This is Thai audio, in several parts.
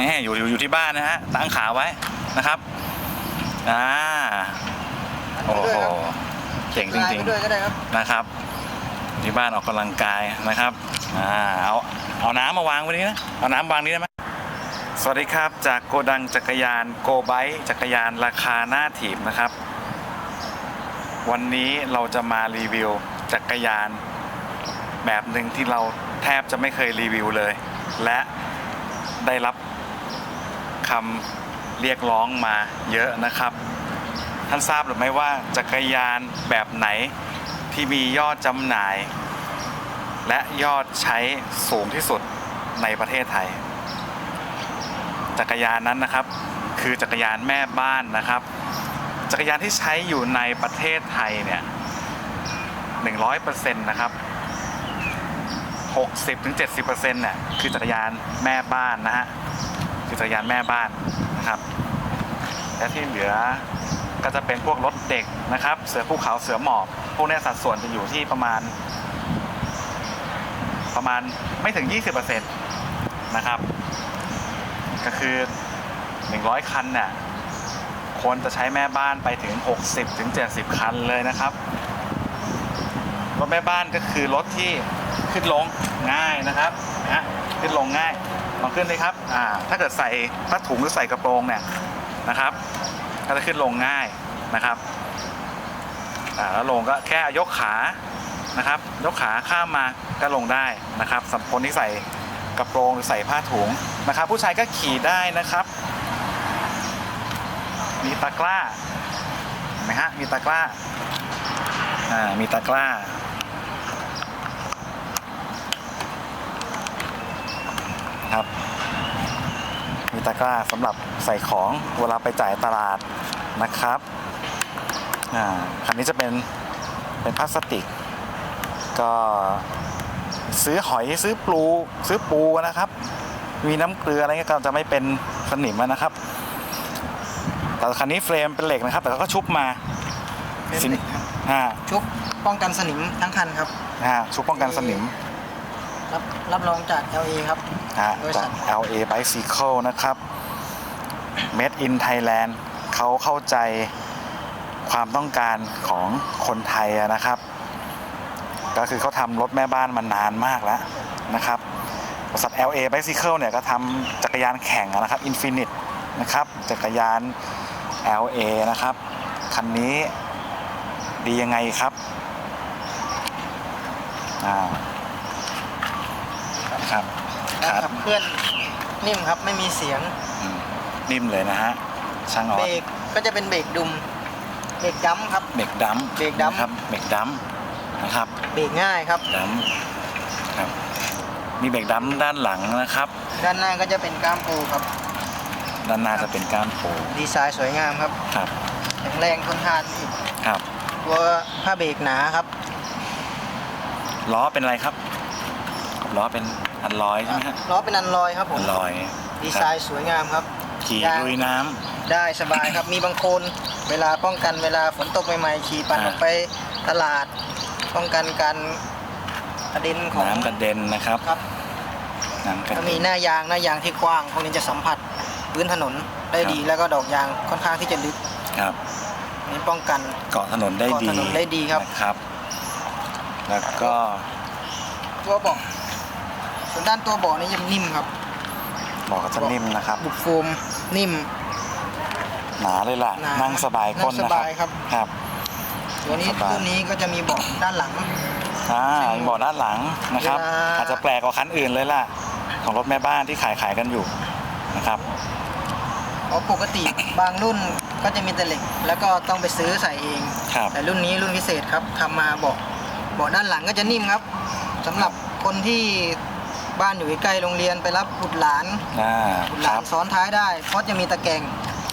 นี่อยู่อยู่อยู่ที่บ้านนะฮะตั้งขาไว้นะครับอ่าโอ้โหเจ๋งจลายริงไปด้วยก็ได้ครับๆนะครับอยู่ที่บ้านออกกำลังกายนะครับอ่าเอาเอาน้ำมาวางไว้นี้นะเอาน้ำวางนี้ได้ไหมสวัสดีครับจากโกดังจักรยานโกไบจักรยานราคาหน้าถีบนะครับ วันนี้เราจะมารีวิวจักรยานแบบหนึ่งที่เราแทบจะไม่เคยรีวิวเลย และได้รับ คำเรียกร้องมาเยอะนะครับ ท่านทราบหรือไม่ว่าจักรยานแบบไหนที่มียอดจำหน่าย และยอดใช้สูงที่สุดในประเทศไทย จักรยานนั้นนะครับ คือจักรยานแม่บ้านนะครับ จักรยานที่ใช้อยู่ในประเทศไทยเนี่ย100%นะครับ60-70%เนี่ยคือจักรยานแม่บ้านนะฮะ จักรยานแม่บ้านนะครับ และที่เหลือก็จะเป็นพวกรถเด็กนะครับ เสือภูเขาเสือหมอบ พวกนี้สัดส่วนจะอยู่ที่ประมาณ ประมาณไม่ถึง 20%นะครับ ก็คือ 100 คันเนี่ยคนจะใช้แม่บ้านไปถึง 60-70คันเลยนะครับรถแม่บ้านก็คือรถที่ขึ้นลงง่ายนะครับนะฮะขึ้นลงง่าย ลองขึ้นเลยครับอ่าถ้าเกิดใส่ผ้าถุงหรือใส่กระโปรงเนี่ยนะครับ ก็จะขึ้นลงง่ายนะครับอ่าแล้วลงก็แค่ยกขานะครับ ยกขาข้ามมาก็ลงได้นะครับสำหรับคนที่ใส่กระโปรงหรือใส่ผ้าถุงนะครับ ผู้ชายก็ขี่ได้นะครับ มีตะกร้าเห็นไหมฮะมีตะกร้าอ่ามีตะกร้า ครับ มีตะกร้าสำหรับใส่ของเวลาไปจ่ายตลาดนะครับอ่าคันนี้จะเป็นเป็นพลาสติก ก็ซื้อหอยซื้อปูซื้อปูนะครับ มีน้ำเกลืออะไรเงี้ยก็จะไม่เป็นสนิมอะนะครับ แต่คันนี้เฟรมเป็นเหล็กนะครับ แต่ก็ชุบมาเป็นสินเหล็กครับอ่าชุบป้องกันสนิมทั้งคันครับอ่าชุบป้องกันสนิมรับรับรองจาก LA ครับ ฮะบริษัจาทก LA Bicycle นะครับ Made in Thailand เขาเข้าใจความต้องการของคนไทยอะนะครับ ก็คือเขาทำรถแม่บ้านมานานมากแล้วนะครับบริษัท LA Bicycle เนี่ยก็ทำจักรยานแข่งอะนะครับ Infinite นะครับ จักรยาน LA นะครับ คันนี้ดียังไงครับอ่าครับ การ ครับ ขับ เคลื่อนนิ่มครับไม่มีเสียงอืมนิ่มเลยนะฮะช่างออเบรสกก็จะเป็นเบรกดุมเบรกดัมครับ เบรกดัมเบรกดัม นะครับเบรกดัมนะครับเบรกง่ายครับ ดัมครับมีเบรกดัมด้านหลังนะครับ ด้านหน้าก็จะเป็นก้ามปูครับด้านหน้าจะเป็นก้านโผดีไซน์สวยงามครับครับแข็งแรงทนทานอีกครับตัวผ้าเบรกหนาครับล้อเป็นอะไรครับ ล้อเป็นอันลอยใช่ไหมฮะล้อเป็นอันลอยครับผอัมนลอยดีไซน์สวยงามครับขี่ยางลุยน้ำ ได้สบายครับ มีบางโคลนเวลาป้องกันเวลาฝนตกใหม่ๆขี่ปั่นอ่าออกไปตลาด ป้องกันการกระเด็นของน้ำกระเด็นนะครับครับ น้ำกระถ้าเด็มีนหน้ายางหน้ายางที่กว้างพวกนี้จะสัมผัสพื้นถนนได้ดีครับแล้วก็ดอกยางค่อนข้างที่จะลึกครับอันนี้ป้องกัน เกาะถนนได้ดีเกาะถนนได้ดีครับ นะครับ แล้วก็ตัวเบาะ ส่วนด้านตัวเบาะนี่ยังนิ่มครับบอกก็จะนิ่มนะครับ บุกโฟมนิ่ม หนาเลยล่ะ หนานั่งสบายก้นนั่งสนะครับบายครับครับ ตัวนี้สบาย รุ่นนี้ก็จะมีเบาะด้านหลัง อ่ามีเบาะด้านหลังนะครับ เวลา อาจจะแปลกกว่าคันอื่นเลยล่ะ ของรถแม่บ้านที่ขายขายกันอยู่นะครับ เพราะปกติบางรุ่นก็จะมีแต่เหล็ก แล้วก็ต้องไปซื้อใส่เอง ครับ แต่รุ่นนี้รุ่นพิเศษครับทำมาเบาะเบาะด้านหลังก็จะนิ่มครับสำหรับคนที่ บ้านอยู่ใกล้ๆโรงเรียนไปรับบุตรหลานอ่าบุตรหคลารันบซ้อนท้ายได้ เพราะจะมีตะแกรง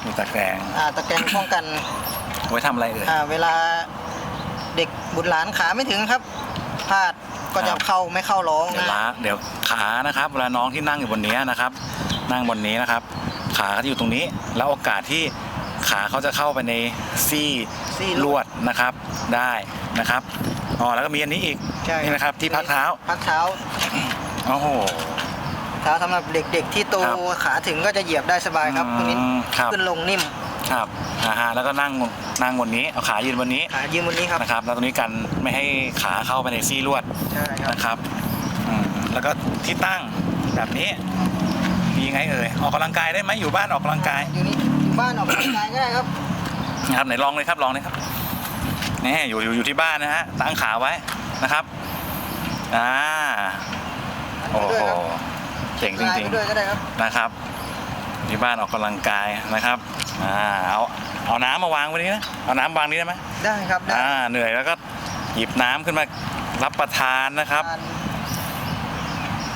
มีตะแกรงอ่าตะแกรงป้องกันไว้ทำอะไรเอ่ย อ่าเวลาเด็กบุตรหลานขาไม่ถึงครับพลาดก็จะครับ เข้าไม่เข้าร้องเดี๋ยวนะล้าเดี๋ยวขานะครับเวลาน้องที่นั่งอยู่บนนี้นะครับ นั่งบนนี้นะครับ ขาเขาจะอยู่ตรงนี้ แล้วโอกาสที่ขาเขาจะเข้าไปในซี่ซี่ลวดนะครับได้นะครับอ๋อแล้วก็มีอันนี้อีกใช่นี่นะครับที่พักเท้า พักเท้า โอ้โหเท้าสำหรับเด็กๆที่โตครับขาถึงก็จะเหยียบได้สบายครับตรงนี้อืมครับ ขึ้นลงนิ่ม ครับอ่าฮะแล้วก็นั่งนั่งบนนี้เอาขายืนบนนี้ขายืนบนนี้ครับนะครับ แล้วตรงนี้กันไม่ให้ขาเข้าไปในซี่ลวดใช่ครับนะครับอืมแล้วก็ที่ตั้งแบบนี้มีไงเอ่ยออกกำลังกายได้ไหมอยู่บ้านออกกำลังกาย อยู่นี่อยู่บ้านออกกำลังกายก็ได้ครับ นะครับไหนลองเลยครับลองเลยครับนี่อยู่อยู่อยู่ที่บ้านนะฮะตั้งขาไว้นะครับอ่า โอ้ไปด้วยโหครับเจ๋งจลายริงไปด้วยก็ได้ครับๆนะครับที่บ้านออกกำลังกายนะครับอ่าเอาเอาน้ำมาวางไว้นี้นะเอาน้ำวางนี้ได้ไหมได้ครับได้อ่าเหนื่อยแล้วก็หยิบน้ำขึ้นมารับประทานนะครับการ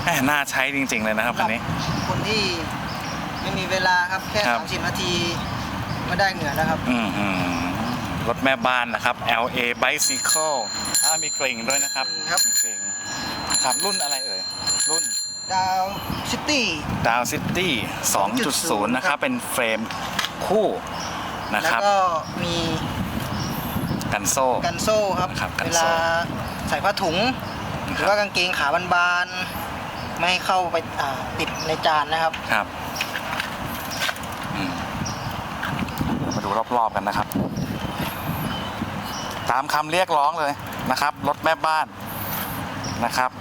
แหม่น่าใช้จริง ๆ เลยนะครับสำหอัรันนี้ คนที่ไม่มีเวลาครับแค่ครับ30นาทีก็ได้เหงื่อแล้วครับอืมหือรถแม่บ้านนะครับ LA Bicycle อ่ามีกลิ่งด้วยนะครับครับมีกลิ่งครับรุ่นอะไรเอ่ย รุ่นดาวซิตี้ดาวซิตี้2.0 นะครับ เป็นเฟรมคู่นะคแล้วรับก็มีกันโซ่ กันโซ่ครับครับกันเวโซ่ ลาใส่ผ้าถุง หรือว่ากางเกงขาบานๆไม่ให้เข้าไปอ่าติดในจานนะครับ ครับอืมมาดูรอบๆกันนะครับ ตามคำเรียกร้องเลยนะครับ รถแม่บ้านนะครับ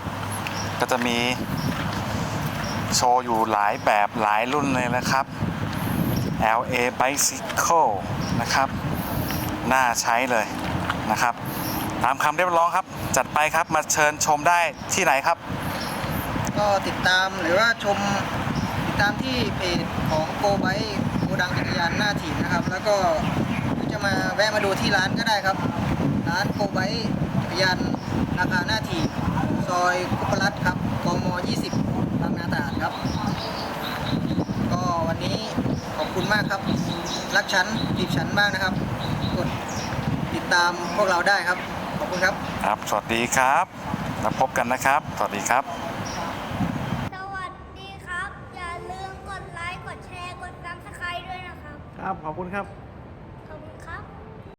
ก็จะมีโชว์อยู่หลายแบบหลายรุ่นเลยนะครับ LA Bicycle นะครับ น่าใช้เลยนะครับ ตามคำเรียกร้องครับ จัดไปครับมาเชิญชมได้ที่ไหนครับ ก็ติดตามหรือว่าชมติดตามที่เพจของโกไบโกดังจักรยานหน้าถีบนะครับ แล้วก็จะมาแวะมาดูที่ร้านก็ได้ครับ ร้านโกไบจักรยาน ราคาหน้าถีบซอยกุปรัตน์ครับกม 20บางนาตราดครับ ก็วันนี้ขอบคุณมากครับ รักฉันจีบฉันมากนะครับ กดติดตามพวกเราได้ครับ ขอบคุณครับ ครับ สวัสดีครับแล้วพบกันนะครับ สวัสดีครับ สวัสดีครับ อย่าลืมกดไลค์ กดแชร์ กดซับสไครต์ด้วยนะครับ ครับ ขอบคุณครับ